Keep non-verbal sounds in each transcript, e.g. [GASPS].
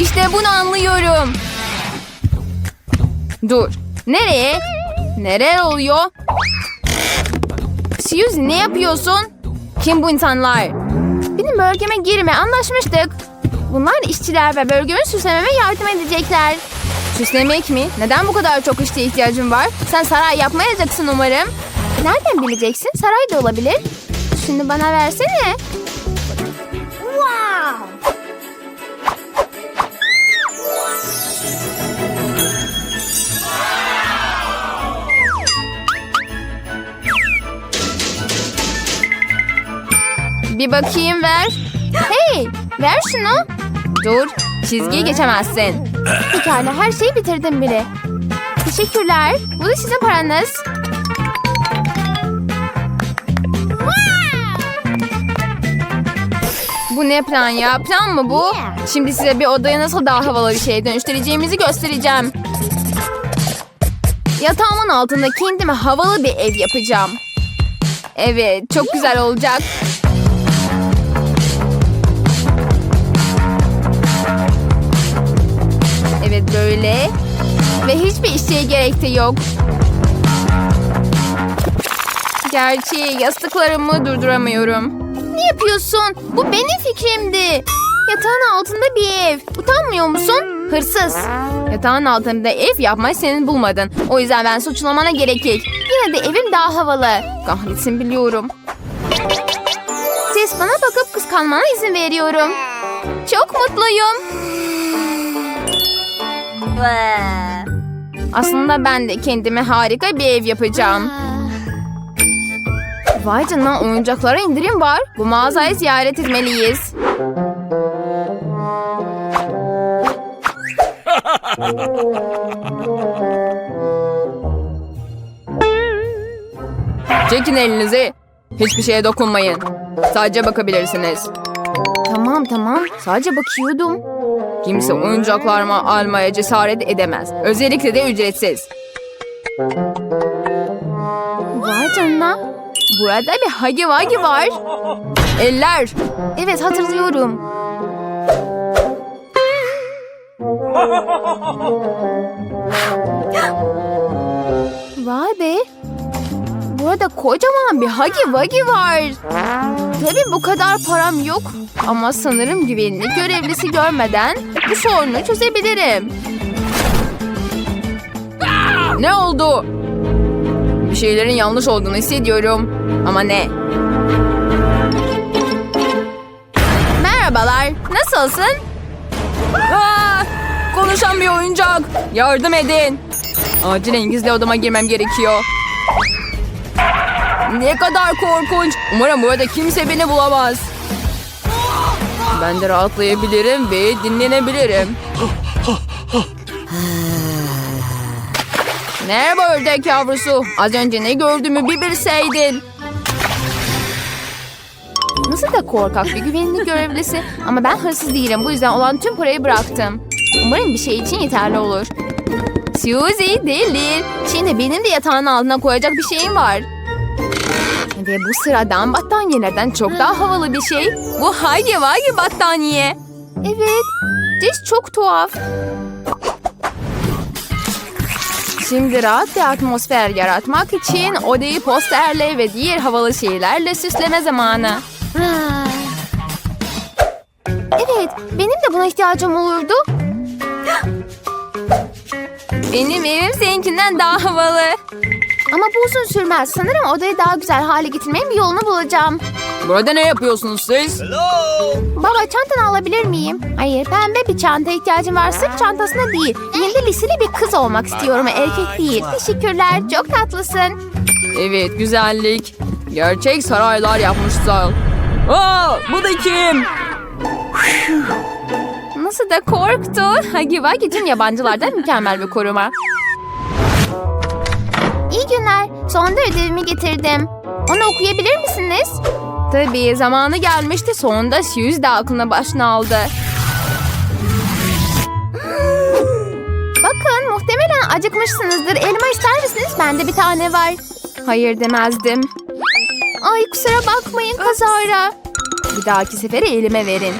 İşte bunu anlıyorum. Dur. Nereye? Nereye oluyor? Suzy ne yapıyorsun? Kim bu insanlar? Benim bölgeme girme anlaşmıştık. Bunlar işçiler ve bölgemi süslememe yardım edecekler. Süslemek mi? Neden bu kadar çok işçi ihtiyacın var? Sen saray yapmayacaksın umarım. Nereden bileceksin? Saray da olabilir. Şunu bana versene. Bir bakayım ver. Hey, ver şunu. Dur, çizgiyi geçemezsin. Pekala, her şeyi bitirdim bile. Teşekkürler. Bu da sizin paranız. Bu ne plan ya? Plan mı bu? Şimdi size bir odaya nasıl daha havalı bir şeye dönüştüreceğimizi göstereceğim. Yatağımın altında kendime havalı bir ev yapacağım. Evet, çok güzel olacak. Böyle. Ve hiçbir işçiye gerek de yok. Gerçi yastıklarımı durduramıyorum. Ne yapıyorsun? Bu benim fikrimdi. Yatağın altında bir ev. Utanmıyor musun? Hırsız. Yatağın altında ev yapmayı senin bulmadın. O yüzden ben suçlamana gerek yok. Yine de evim daha havalı. Kahretsin biliyorum. Ses bana bakıp kıskanmana izin veriyorum. Çok mutluyum. Aslında ben de kendime harika bir ev yapacağım. Vay canına oyuncaklara indirim var. Bu mağazayı ziyaret etmeliyiz. Çekin elinizi. Hiçbir şeye dokunmayın. Sadece bakabilirsiniz. Tamam tamam. Sadece bakıyordum. Kimse oyuncaklarımı almaya cesaret edemez. Özellikle de ücretsiz. Vay canına. Burada bir Hagi Wagi var. Eller. Evet hatırlıyorum. Vay be. Burada kocaman bir Hagi Wagi var. Tabii bu kadar param yok. Ama sanırım güvenlik görevlisi görmeden bu sorunu çözebilirim. Ne oldu? Bir şeylerin yanlış olduğunu hissediyorum. Ama ne? Merhabalar. Nasılsın? Aa, konuşan bir oyuncak. Yardım edin. Acilen gizli odama girmem gerekiyor. Ne kadar korkunç. Umarım burada kimse beni bulamaz. Ben de rahatlayabilirim ve dinlenebilirim. Merhaba ördek yavrusu. Az önce ne gördüğümü bir bilseydin. Nasıl da korkak bir güvenlik görevlisi. Ama ben hırsız değilim. Bu yüzden olan tüm parayı bıraktım. Umarım bir şey için yeterli olur. Suzy değil. Şimdi benim de yatağın altına koyacak bir şeyim var. Ve bu sıradan battaniyelerden çok daha havalı bir şey. Bu Hagi Wagi battaniye. Evet. Ciş çok tuhaf. Şimdi rahat bir atmosfer yaratmak için odayı posterle ve diğer havalı şeylerle süsleme zamanı. Evet, benim de buna ihtiyacım olurdu. Benim evim seninkinden daha havalı. Ama bu uzun sürmez. Sanırım odayı daha güzel hale getirmenin bir yolunu bulacağım. Burada ne yapıyorsunuz siz? Baba çantanı alabilir miyim? Hayır pembe bir çanta ihtiyacım var. Sırt çantasına değil. Yine liseli bir kız olmak istiyorum. Erkek değil. Teşekkürler. Çok tatlısın. Evet güzellik. Gerçek saraylar yapmışlar. Aa, bu da kim? Nasıl da korktu. Wagi tüm yabancılardan mükemmel bir koruma. Günler. Sonunda ödevimi getirdim. Onu okuyabilir misiniz? Tabii zamanı gelmişti. Sonunda Suzy de aklına başına aldı. [GASPS] Bakın muhtemelen acıkmışsınızdır. Elma ister misiniz? Bende bir tane var. Hayır demezdim. Ay kusura bakmayın kazara. Bir dahaki sefere elime verin.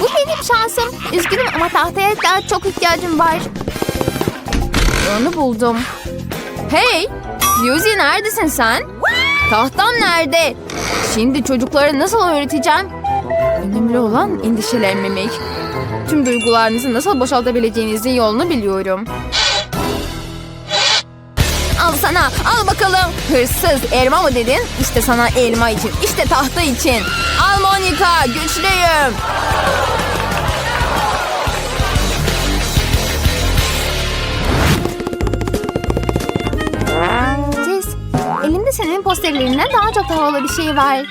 Bu benim şansım. Üzgünüm ama tahtaya daha çok ihtiyacım var. Onu buldum. Hey! Yuzi neredesin sen? Tahtam nerede? Şimdi çocuklara nasıl öğreteceğim? Önemli olan endişelenmemek. Tüm duygularınızı nasıl boşaltabileceğinizin yolunu biliyorum. Al sana, al bakalım. Hırsız, elma mı dedin? İşte sana elma için, işte tahta için. Al Monika, güçlüyüm. Elimde senin posterlerinden daha çok havalı bir şey var.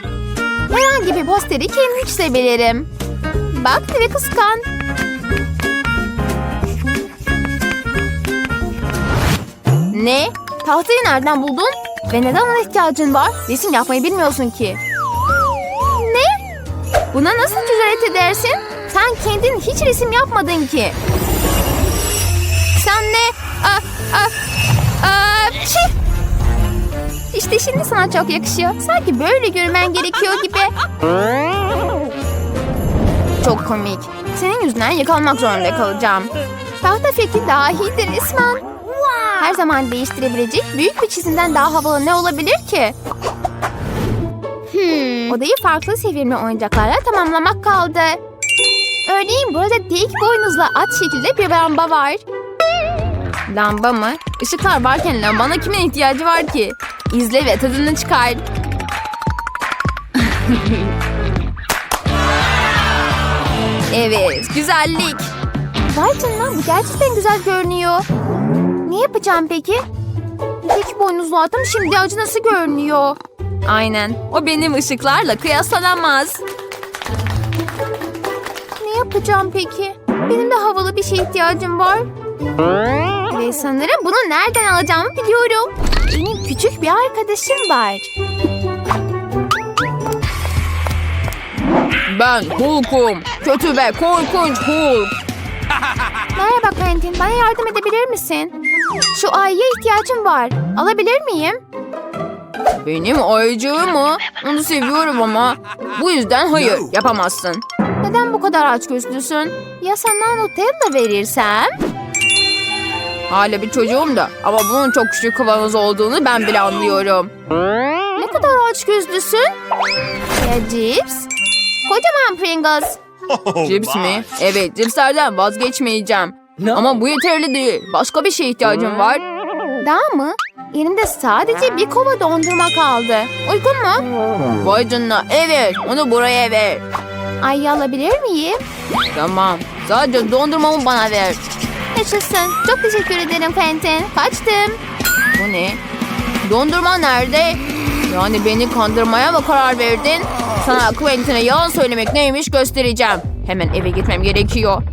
Herhangi bir posteri kendim çizebilirim. Bak ve kıskan. Ne? Tahtayı nereden buldun? Ve neden ona ihtiyacın var? Resim yapmayı bilmiyorsun ki. Ne? Buna nasıl cüret edersin? Sen kendin hiç resim yapmadın ki. Sen ne? Aa, aa, aa, şey. İşte şimdi sana çok yakışıyor. Sanki böyle görmen gerekiyor gibi. Çok komik. Senin yüzünden yakalanmak zorunda kalacağım. Tahta fikri dahidir resmen. Her zaman değiştirebilecek büyük bir çizimden daha havalı ne olabilir ki? Odayı farklı sevilme oyuncaklarla tamamlamak kaldı. Örneğin burada dik boynuzla at şekilde bir lamba var. Lamba mı? Işıklar varken lambana kimin ihtiyacı var ki? İzle ve tadını çıkar. evet, güzellik. Vay canına bu gerçekten güzel görünüyor. Ne yapacağım peki? Tek boynuzlu atım şimdi acı nasıl görünüyor? Aynen. O benim ışıklarla kıyaslanamaz. Ne yapacağım peki? Benim de havalı bir şeye ihtiyacım var. Ve sanırım bunu nereden alacağımı biliyorum. Benim küçük bir arkadaşım var. Ben Hulk'um. Kötü ve korkunç Hulk. Merhaba Quentin, bana yardım edebilir misin? Şu ayıya ihtiyacım var. Alabilir miyim? Benim ayıcığım mı? Onu seviyorum ama. Bu yüzden hayır yapamazsın. Neden bu kadar açgözlüsün? Ya sana Nutella verirsem? Hala bir çocuğum da ama bunun çok küçük kavanoz olduğunu ben bile anlıyorum. Ne kadar açgözlüsün? Ya cips? Kocaman Pringles. Cips mi? Evet cipslerden vazgeçmeyeceğim. Ama bu yeterli değil. Başka bir şeye ihtiyacım var. Daha mı? Elimde sadece bir kova dondurma kaldı. Uygun mu? Vay canına evet onu buraya ver. Ayı alabilir miyim? Tamam sadece dondurmamı bana ver. Yaşasın. Çok teşekkür ederim Quentin. Kaçtım. Bu ne? Dondurma nerede? Yani beni kandırmaya mı karar verdin? Sana Quentin'e yalan söylemek neymiş göstereceğim. Hemen eve gitmem gerekiyor.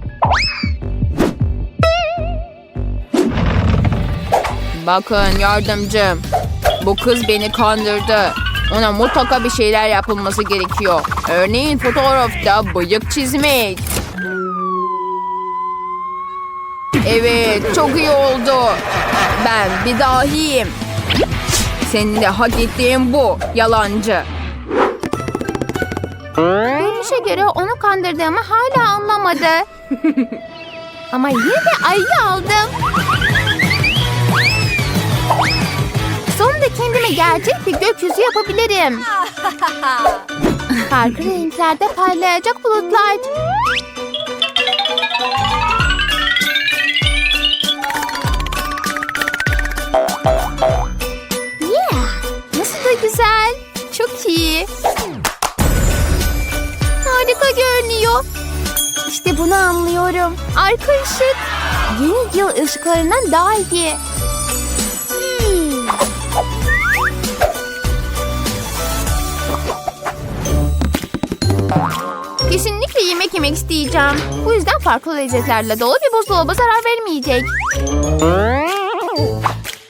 Bakın yardımcım. Bu kız beni kandırdı. Ona mutlaka bir şeyler yapılması gerekiyor. Örneğin fotoğrafta bıyık çizmek. Evet, çok iyi oldu. Ben bir dahiyim. Senin de hak ettiğin bu, yalancı. Görünüşe göre onu kandırdığımı hala anlamadı. [LAUGHS] Ama yine de ayı aldım. Sonunda kendime gerçek bir gökyüzü yapabilirim. [LAUGHS] Farklı renklerde parlayacak bulutlar. Güzel. Çok iyi. Harika görünüyor. İşte bunu anlıyorum. Arka ışık yeni yıl ışıklarından daha iyi. Hmm. Kesinlikle yemek yemek isteyeceğim. Bu yüzden farklı lezzetlerle dolu bir buzdolabı zarar vermeyecek.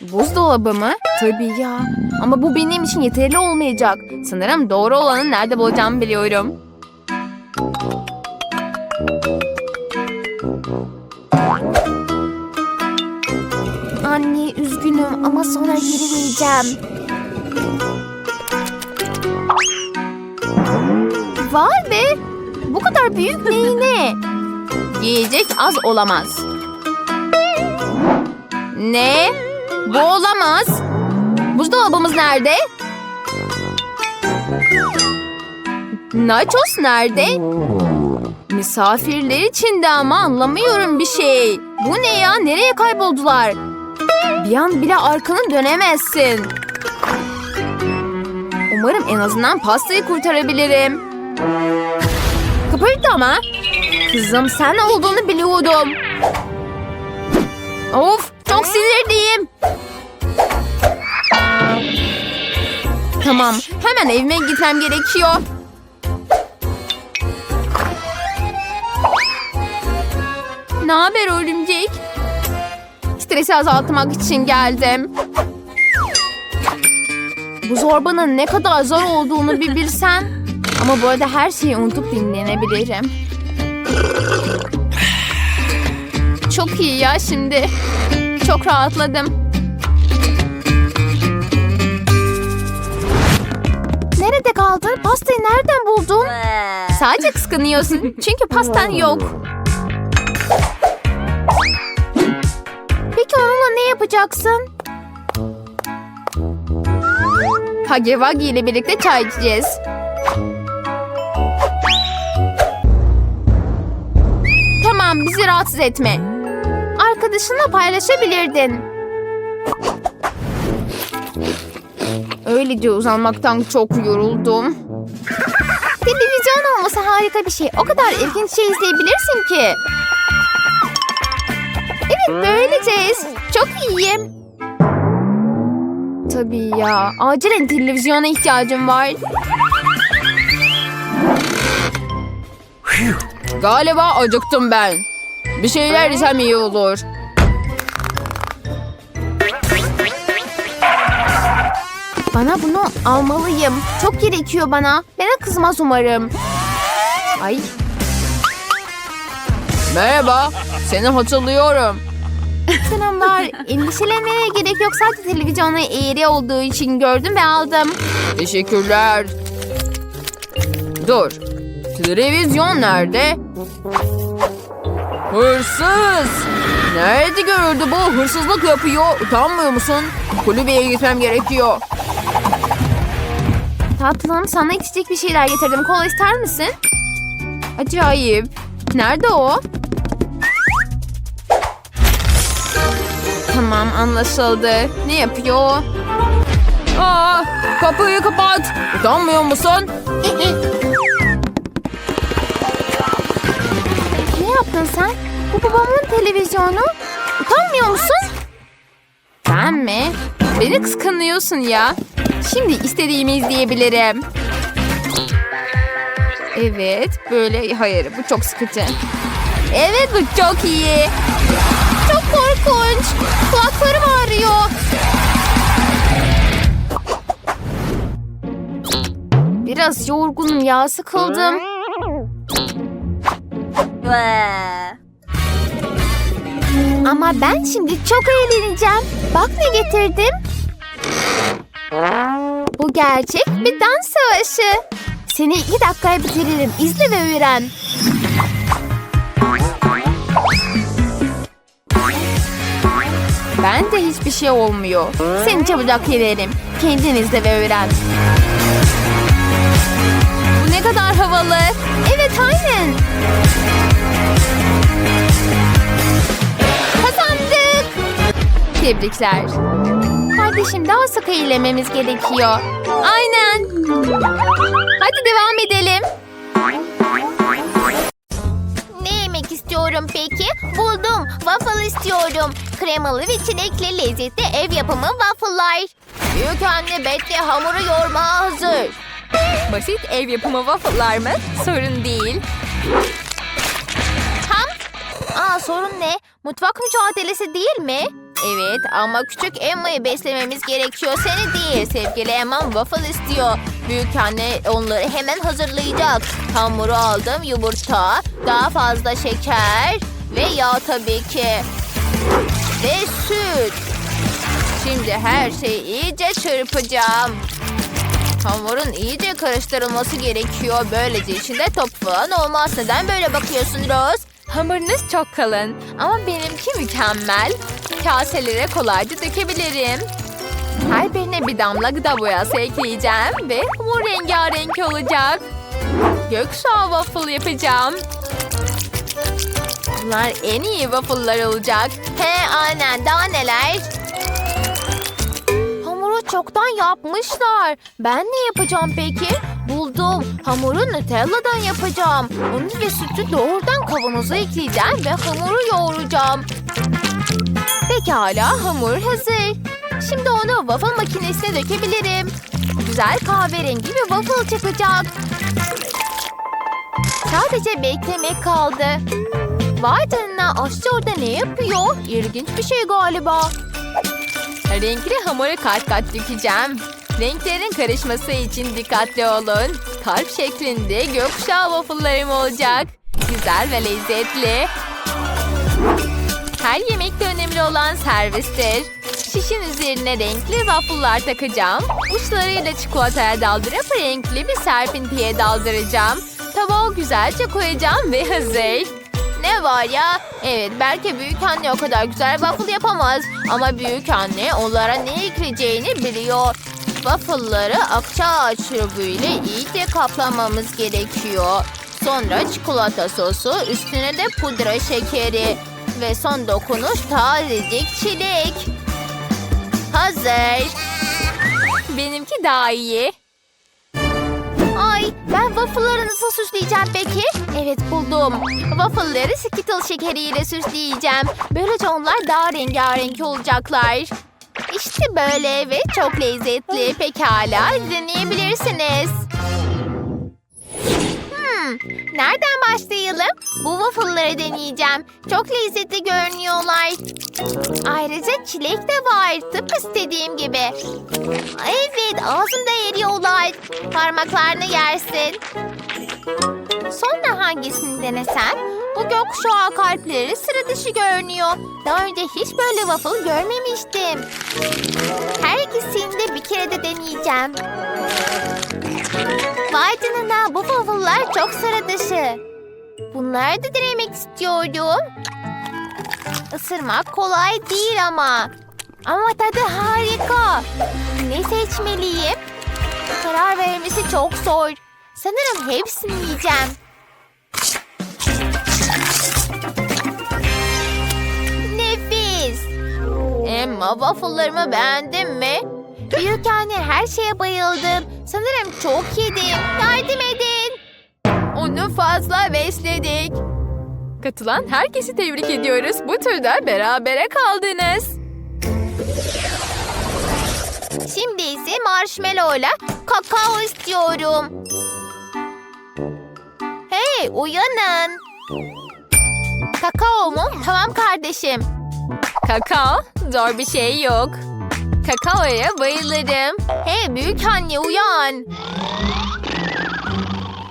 Buzdolabı mı? Tabii ya. Ama bu benim için yeterli olmayacak. Sanırım doğru olanı nerede bulacağımı biliyorum. Anne üzgünüm ama sonra geri vereceğim. Vay be! Bu kadar büyük neyine? Yiyecek az olamaz. Ne? Bu olamaz. Buzdolabımız nerede? Nachos nerede? Misafirler içinde ama anlamıyorum bir şey. Bu ne ya? Nereye kayboldular? Bir an bile arkanı dönemezsin. Umarım en azından pastayı kurtarabilirim. Kıpırdama. Kızım sen olduğunu biliyordum. Of çok sinirliyim. Tamam hemen evime gitmem gerekiyor. Ne haber örümcek? Stresi azaltmak için geldim. Bu zorbanın ne kadar zor olduğunu bir bilsen. Ama bu arada her şeyi unutup dinlenebilirim. Çok iyi ya şimdi. Çok rahatladım. Sadece kıskanıyorsun. Çünkü pastan yok. Peki onunla ne yapacaksın? Hagi Wagi ile birlikte çay içeceğiz. Tamam bizi rahatsız etme. Arkadaşınla paylaşabilirdin. Öylece uzanmaktan çok yoruldum. Televizyon olması harika bir şey. O kadar ilginç şey izleyebilirsin ki. Evet böyleceğiz. Çok iyiyim. Tabii ya. Acilen televizyona ihtiyacım var. Galiba acıktım ben. Bir şeyler yesem iyi olur. Bana bunu almalıyım. Çok gerekiyor bana. Bana kızmaz umarım. Ay. Merhaba. Seni hatırlıyorum. Selamlar. [LAUGHS] Endişelenmeye gerek yok. Sadece televizyonda eğri olduğu için gördüm ve aldım. Teşekkürler. Dur. Televizyon nerede? Hırsız. Nerede gördü bu? Hırsızlık yapıyor. Utanmıyor musun? Kulübeye gitmem gerekiyor. Tatlım sana içecek bir şeyler getirdim. Kola ister misin? Acayip. Nerede o? Tamam anlaşıldı. Ne yapıyor? Aa, kapıyı kapat. Utanmıyor musun? Ne yaptın sen? Bu babamın televizyonu. Utanmıyor musun? Sen mi? Beni kıskanıyorsun ya. Şimdi istediğimi izleyebilirim. Evet, böyle hayır bu çok sıkıcı. Evet bu çok iyi. Çok korkunç. Kulaklarım ağrıyor. Biraz yorgunum ya, sıkıldım. Ama ben şimdi çok eğleneceğim. Bak ne getirdim. Bu gerçek bir dans savaşı. Seni iki dakikaya bitiririm. İzle ve öğren. Ben de hiçbir şey olmuyor. Seni çabucak yenerim. Kendin izle ve öğren. Bu ne kadar havalı. Evet aynen. Kazandık. Tebrikler. Kardeşim daha sık eğilememiz gerekiyor. Aynen. Hadi devam edelim. Ne yemek istiyorum peki? Buldum. Waffle istiyorum. Kremalı ve çilekli lezzetli ev yapımı waffle'lar. Büyük anne Betty hamuru yoğurmaya hazır. Basit ev yapımı waffle'lar mı? Sorun değil. Ham? Aa sorun ne? Mutfak mücadelesi değil mi? Evet ama küçük Emma'yı beslememiz gerekiyor. Seni değil. Sevgili Emma waffle istiyor. Büyük anne onları hemen hazırlayacak. Hamuru aldım, yumurta, daha fazla şeker ve yağ tabii ki. Ve süt. Şimdi her şeyi iyice çırpacağım. Hamurun iyice karıştırılması gerekiyor. Böylece içinde top falan olmaz. Neden böyle bakıyorsun Rose? Hamurunuz çok kalın ama benimki mükemmel. Kaselere kolayca dökebilirim. Her birine bir damla gıda boyası ekleyeceğim ve hamur rengarenk olacak. Gökkuşağı waffle yapacağım. Bunlar en iyi waffle'lar olacak. He aynen daha neler? Hamuru çoktan yapmışlar. Ben ne yapacağım peki? Buldum. Hamuru Nutella'dan yapacağım. Onu ve sütü doğrudan kavanoza ekleyeceğim ve hamuru yoğuracağım. Pekala hamur hazır. Şimdi onu waffle makinesine dökebilirim. Güzel kahverengi bir waffle çıkacak. Sadece beklemek kaldı. Vay canına aşçı orada ne yapıyor? İlginç bir şey galiba. Renkli hamuru kat kat dökeceğim. Renklerin karışması için dikkatli olun. Kalp şeklinde gökkuşağı waffle'larım olacak. Güzel ve lezzetli. Her yemekte önemli olan servistir. Şişin üzerine renkli waffle'lar takacağım. Uçlarıyla çikolataya daldırıp renkli bir serpintiye daldıracağım. Tabağa güzelce koyacağım ve hazır. Ne var ya? Evet belki büyük anne o kadar güzel waffle yapamaz. Ama büyük anne onlara ne ekleyeceğini biliyor. Waffle'ları akçaağaç şurubuyla iyice kaplamamız gerekiyor. Sonra çikolata sosu, üstüne de pudra şekeri. Ve son dokunuş tazecik çilek. Hazır. Benimki daha iyi. Ay ben waffle'ları nasıl süsleyeceğim peki? Evet buldum. Waffle'ları Skittles şekeriyle süsleyeceğim. Böylece onlar daha rengarenk olacaklar. İşte böyle ve çok lezzetli. Pekala deneyebilirsiniz. Hmm, nereden başlayalım? Bu waffle'ları deneyeceğim. Çok lezzetli görünüyorlar. Ayrıca çilek de var. Tıpkı istediğim gibi. Evet ağzımda eriyorlar. Parmaklarını yersin. Sonra hangisini denesem? Bu gökkuşağı kalpleri sıra dışı görünüyor. Daha önce hiç böyle waffle görmemiştim. Her ikisini de bir kere de deneyeceğim. Vay bu waffle'lar çok sıra dışı. Bunları da denemek istiyorum. Isırmak kolay değil ama. Ama tadı harika. Ne seçmeliyim? Karar vermesi çok zor. Sanırım hepsini yiyeceğim. Nefis. Emma waffle'larımı beğendin mi? Büyük anne her şeye bayıldım. Sanırım çok yedim. Yardım edin. Onu fazla besledik. Katılan herkesi tebrik ediyoruz. Bu turda berabere kaldınız. Şimdi ise marshmallow'la kakao istiyorum. Hey uyanın. Kakao mu? Tamam kardeşim. Kakao, zor bir şey yok. Kakaoya bayılırım. Hey büyük anne uyan.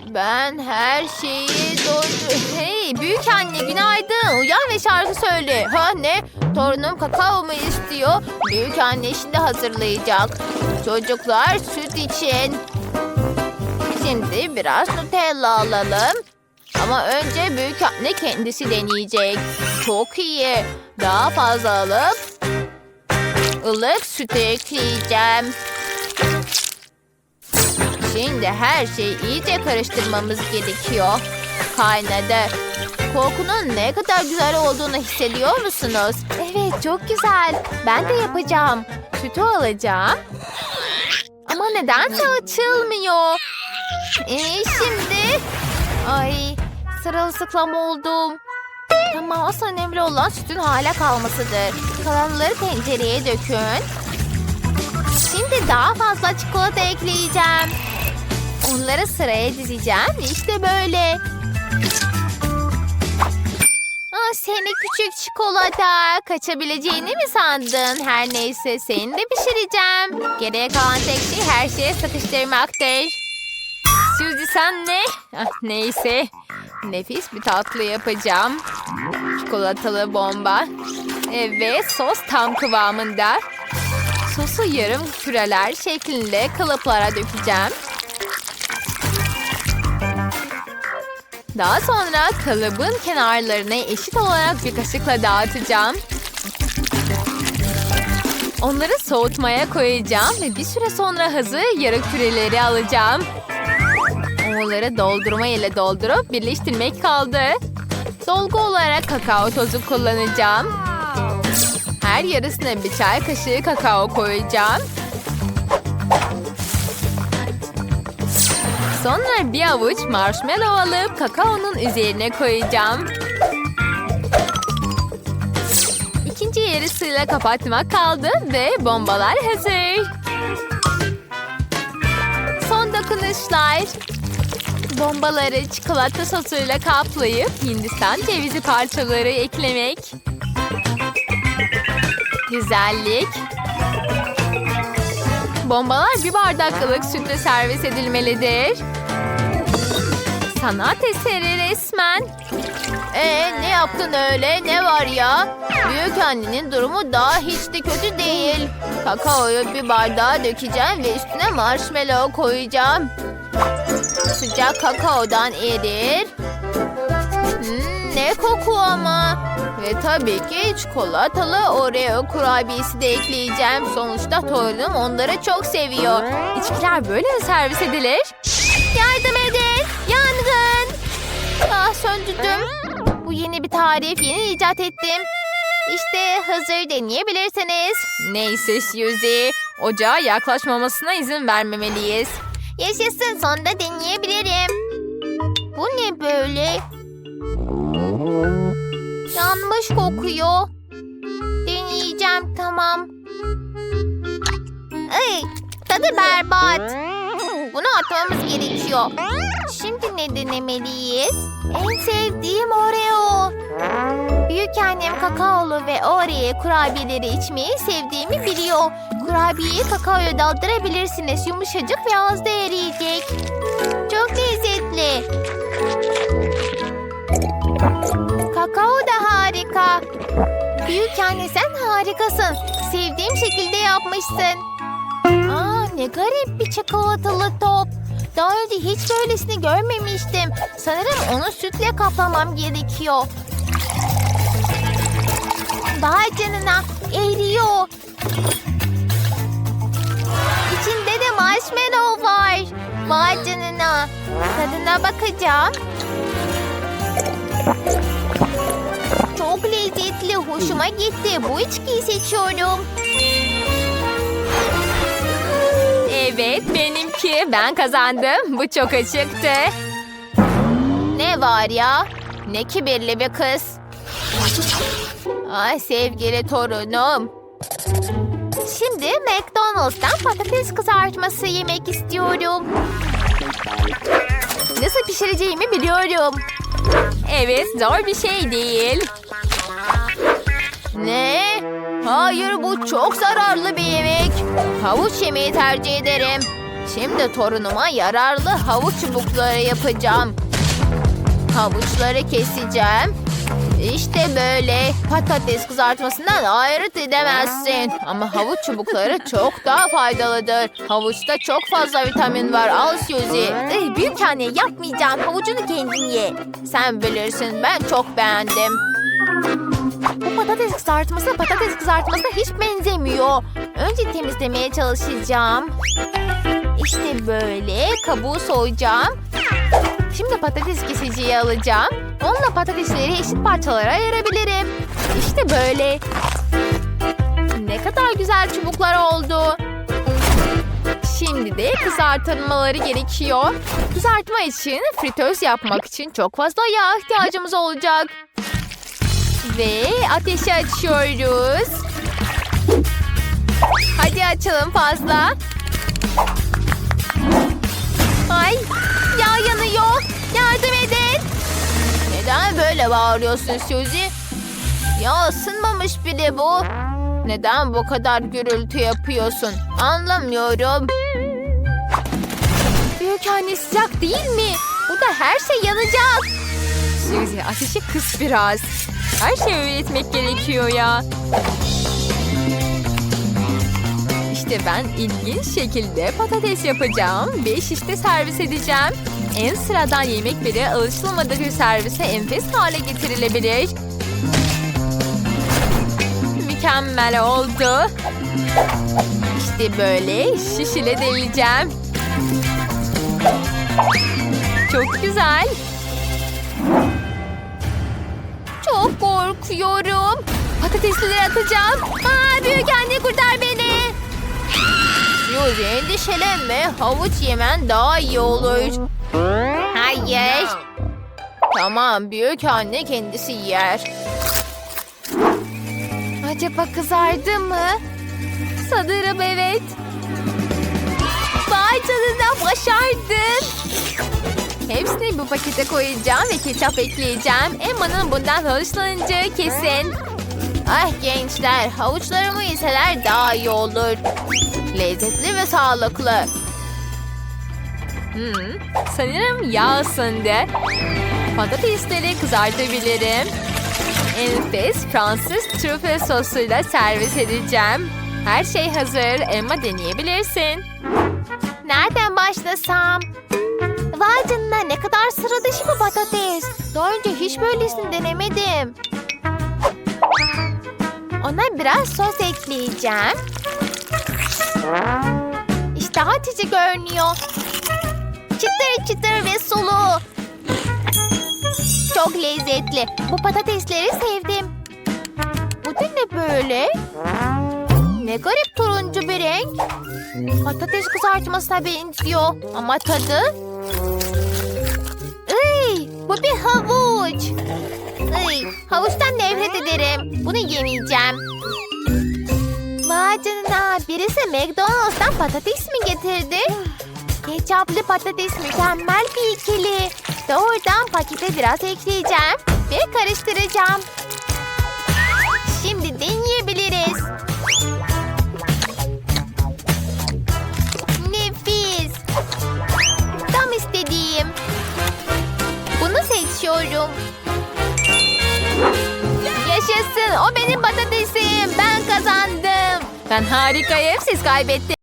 Ben her şeyi doğru... Hey büyük anne günaydın. Uyan ve şarkı söyle. Ha ne? Torunum kakao mu istiyor? Büyük anne şimdi hazırlayacak. Çocuklar süt için. Şimdi biraz Nutella alalım. Ama önce büyük anne kendisi deneyecek. Çok iyi. Daha fazla alıp ılık sütü ekleyeceğim. Şimdi her şeyi iyice karıştırmamız gerekiyor. Kaynadı. Kokunun ne kadar güzel olduğunu hissediyor musunuz? Evet çok güzel. Ben de yapacağım. Sütü alacağım. Ama nedense açılmıyor. Ee, şimdi... Ay sırılsıklam oldum. Tamam asıl önemli olan sütün hala kalmasıdır. Kalanları tencereye dökün. Şimdi daha fazla çikolata ekleyeceğim. Onları sıraya dizeceğim. İşte böyle. Aa, seni küçük çikolata. Kaçabileceğini mi sandın? Her neyse seni de pişireceğim. Geriye kalan tek şey her şeye sıkıştırmaktır. Suzy sen ne? Ah, neyse. Nefis bir tatlı yapacağım. Çikolatalı bomba. Evet sos tam kıvamında. Sosu yarım küreler şeklinde kalıplara dökeceğim. Daha sonra kalıbın kenarlarını eşit olarak bir kaşıkla dağıtacağım. Onları soğutmaya koyacağım ve bir süre sonra hazır yarı küreleri alacağım. Onları doldurma ile doldurup birleştirmek kaldı. Dolgu olarak kakao tozu kullanacağım. Her yarısına bir çay kaşığı kakao koyacağım. Sonra bir avuç marshmallow alıp kakaonun üzerine koyacağım. İkinci yarısıyla kapatmak kaldı ve bombalar hazır. Son dokunuşlar. Bombaları çikolata sosuyla kaplayıp Hindistan cevizi parçaları eklemek. Güzellik. Bombalar bir bardaklık sütle servis edilmelidir. Sanat eseri resmen. Ee, ne yaptın öyle? Ne var ya? Büyük annenin durumu daha hiç de kötü değil. Kakaoyu bir bardağa dökeceğim ve üstüne marshmallow koyacağım. Sıcak kakaodan erir. Hmm, ne koku ama. Ve tabii ki çikolatalı Oreo kurabiyesi de ekleyeceğim. Sonuçta torunum onları çok seviyor. İçkiler böyle mi servis edilir? Yardım edin! Yangın! Ah söndürdüm. Bu yeni bir tarif, yeni icat ettim. İşte hazır deneyebilirsiniz. Neyse Suzy, ocağa yaklaşmamasına izin vermemeliyiz. Yaşasın sonunda deneyebilirim. Bu ne böyle? Yanmış kokuyor. Deneyeceğim tamam. Ay, tadı berbat. Bunu atmamız gerekiyor. Şimdi ne denemeliyiz? En sevdiğim Oreo. Büyük annem kakaolu ve Oreo kurabiyeleri içmeyi sevdiğimi biliyor. Kurabiyeyi kakaoya daldırabilirsiniz. Yumuşacık ve ağızda eriyecek. Çok lezzetli. Kakao da harika. Büyük anne sen harikasın. Sevdiğim şekilde yapmışsın. Ne garip bir çikolatalı top. Daha önce hiç böylesini görmemiştim. Sanırım onu sütle kaplamam gerekiyor. Daha canına eriyor. İçinde de marshmallow var. Vay canına. Tadına bakacağım. Çok lezzetli. Hoşuma gitti. Bu içkiyi seçiyorum. Evet, benimki. Ben kazandım. Bu çok açıktı. Ne var ya? Ne kibirli bir kız. Ay sevgili torunum. Şimdi McDonald's'tan patates kızartması yemek istiyorum. Nasıl pişireceğimi biliyorum. Evet, zor bir şey değil. Ne? Hayır bu çok zararlı bir yemek. Havuç yemeği tercih ederim. Şimdi torunuma yararlı havuç çubukları yapacağım. Havuçları keseceğim. İşte böyle patates kızartmasından ayırt edemezsin. Ama havuç çubukları çok daha faydalıdır. Havuçta çok fazla vitamin var. Al Suzy. Ey, büyük anne yapmayacağım. Havucunu kendin ye. Sen bilirsin ben çok beğendim. Patates kızartması patates kızartmasına hiç benzemiyor. Önce temizlemeye çalışacağım. İşte böyle kabuğu soyacağım. Şimdi patates kesiciyi alacağım. Onunla patatesleri eşit parçalara ayırabilirim. İşte böyle. Ne kadar güzel çubuklar oldu. Şimdi de kızartılmaları gerekiyor. Kızartma için fritöz yapmak için çok fazla yağ ihtiyacımız olacak. Ve ateşi açıyoruz. Hadi açalım fazla. Ay yağ yanıyor. Yardım edin. Neden böyle bağırıyorsun Suzy? Ya ısınmamış bile bu. Neden bu kadar gürültü yapıyorsun? Anlamıyorum. Büyük anne sıcak değil mi? Burada her şey yanacak. Suzy ateşi kıs biraz. Her şeyi öğretmek gerekiyor ya. İşte ben ilginç şekilde patates yapacağım ve şişte servis edeceğim. En sıradan yemekleri alışılmadık bir servise enfes hale getirilebilir. Mükemmel oldu. İşte böyle şiş ile deleceğim. Çok güzel. Korkuyorum. Patatesleri atacağım. Aa, büyük anne kurtar beni. Yok endişelenme. Havuç yemen daha iyi olur. Hayır. Tamam büyük anne kendisi yer. Acaba kızardı mı? Sanırım evet. Vay canına başardın. Pakete koyacağım ve ketçap ekleyeceğim. Emma'nın bundan hoşlanacağı kesin. Ah gençler havuçlarımı yeseler daha iyi olur. Lezzetli ve sağlıklı. Hmm, sanırım yağ ısındı. Patatesleri kızartabilirim. Enfes Fransız trüfel sosuyla servis edeceğim. Her şey hazır. Emma deneyebilirsin. Nereden başlasam? Vay canına ne kadar sıra dışı bir patates. Daha önce hiç böylesini denemedim. Ona biraz sos ekleyeceğim. İşte açıcı görünüyor. Çıtır çıtır ve sulu. Çok lezzetli. Bu patatesleri sevdim. Bu da ne böyle? Ne garip turuncu bir renk. Patates kızartmasına benziyor. Ama tadı... Iy, bu bir havuç. Iy, havuçtan nefret ederim. Bunu yemeyeceğim. Vay canına. Birisi McDonald's'tan patates mi getirdi? Ketçaplı patates mükemmel bir ikili. Doğrudan pakete biraz ekleyeceğim ve karıştıracağım. Seçiyorum. Yaşasın. O benim patatesim. Ben kazandım. Ben harikayım. Siz kaybettiniz.